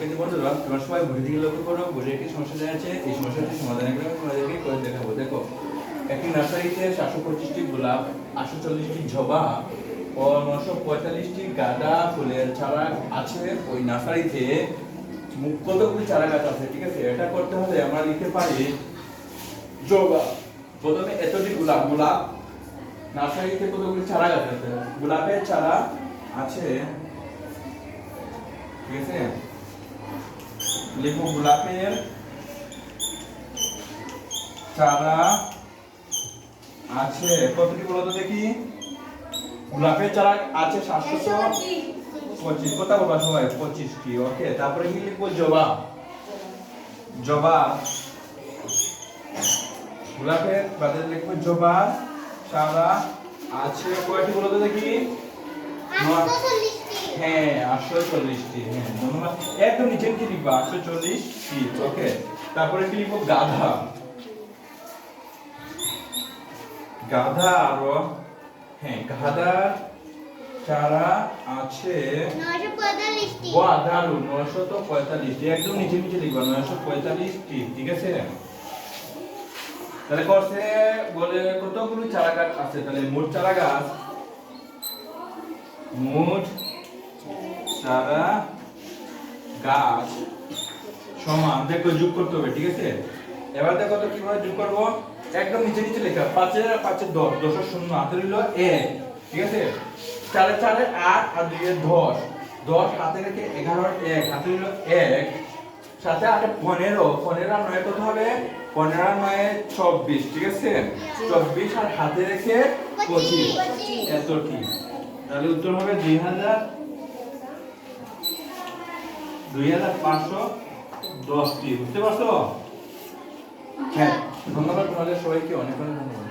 শিক্ষার্থী বন্ধুরা তোমার সবাই ঘুরে দিকে লক্ষ্য করো ঘুরে একটি সমস্যা আছে এই সমস্যাটি সমাধান করে তোমাদেরকে করে দেখাবো। দেখো, একটি নার্সারিতে সাতশো পঁচিশটি গোলাপ, আটশো চল্লিশটি জবা ও নশো পঁয়তাল্লিশটি গাঁদা ফুলের চারা আছে। ওই নার্সারিতে কতগুলি চারা গাছ আছে, ঠিক আছে? এটা করতে হলে আমরা লিখতে পারি জবা। প্রথমে এতটি গোলাপ গোলাপ। নার্সারিতে কতগুলি চারা গাছ আছে? গোলাপের চারা আছে, ঠিক আছে? লিখব গোলাপের চারা আছে। কতটি বলো তো দেখি? গোলাপের চারা আছে সাতশো পঁচিশ। কথা বলবা সবাই? পঁচিশটি। ওকে, তারপরে কি লিখব? জবা। জবা। গোলাপের বাদে লিখব জবা। চারা আছে। কয়টি বলো তো দেখি? হ্যাঁ আটশো চল্লিশটি হ্যাঁ ধন্যবাদ। একদম নিচে কি লিখবা আটশো চল্লিশটি ওকে। তারপরে কি লিখব? গাধা। গাধা আরও হ্যাঁ গাধার চারা আছে বাহ দারুণ নয়শো তো পঁয়তাল্লিশটি একদম নিচে নিচে লিখবা নয়শো পঁয়তাল্লিশটি ঠিক আছে? তাহলে করছে বলে কতগুলো চারা গাছ আছে? তাহলে মোট চারা গাছ মোট চারা গাছ সমান। দেখো যোগ করতে হবে ঠিক আছে? এবার দেখো তো কীভাবে যোগ করব? একদম নিচে নিচে লেখা পাঁচের আর পাঁচের দশ দশের শূন্য হাতে রইল এক ঠিক আছে? চারে চারে আট আর দুইয়ের দশ দশ হাতে রেখে এগারো এক হাতে রইল এক সাথে আটে পনেরো পনেরো আর নয় কত হবে? পনেরো আর নয় চব্বিশ ঠিক আছে? চব্বিশ আর হাতে রেখে পঁচিশ। এত কি? তাহলে উত্তর হবে দুই হাজার দুই হাজার পাঁচশো দশটি বুঝতে পারছ? হ্যাঁ। ধন্যবাদ তোমাদের সবাইকে অনেক অনেক ধন্যবাদ।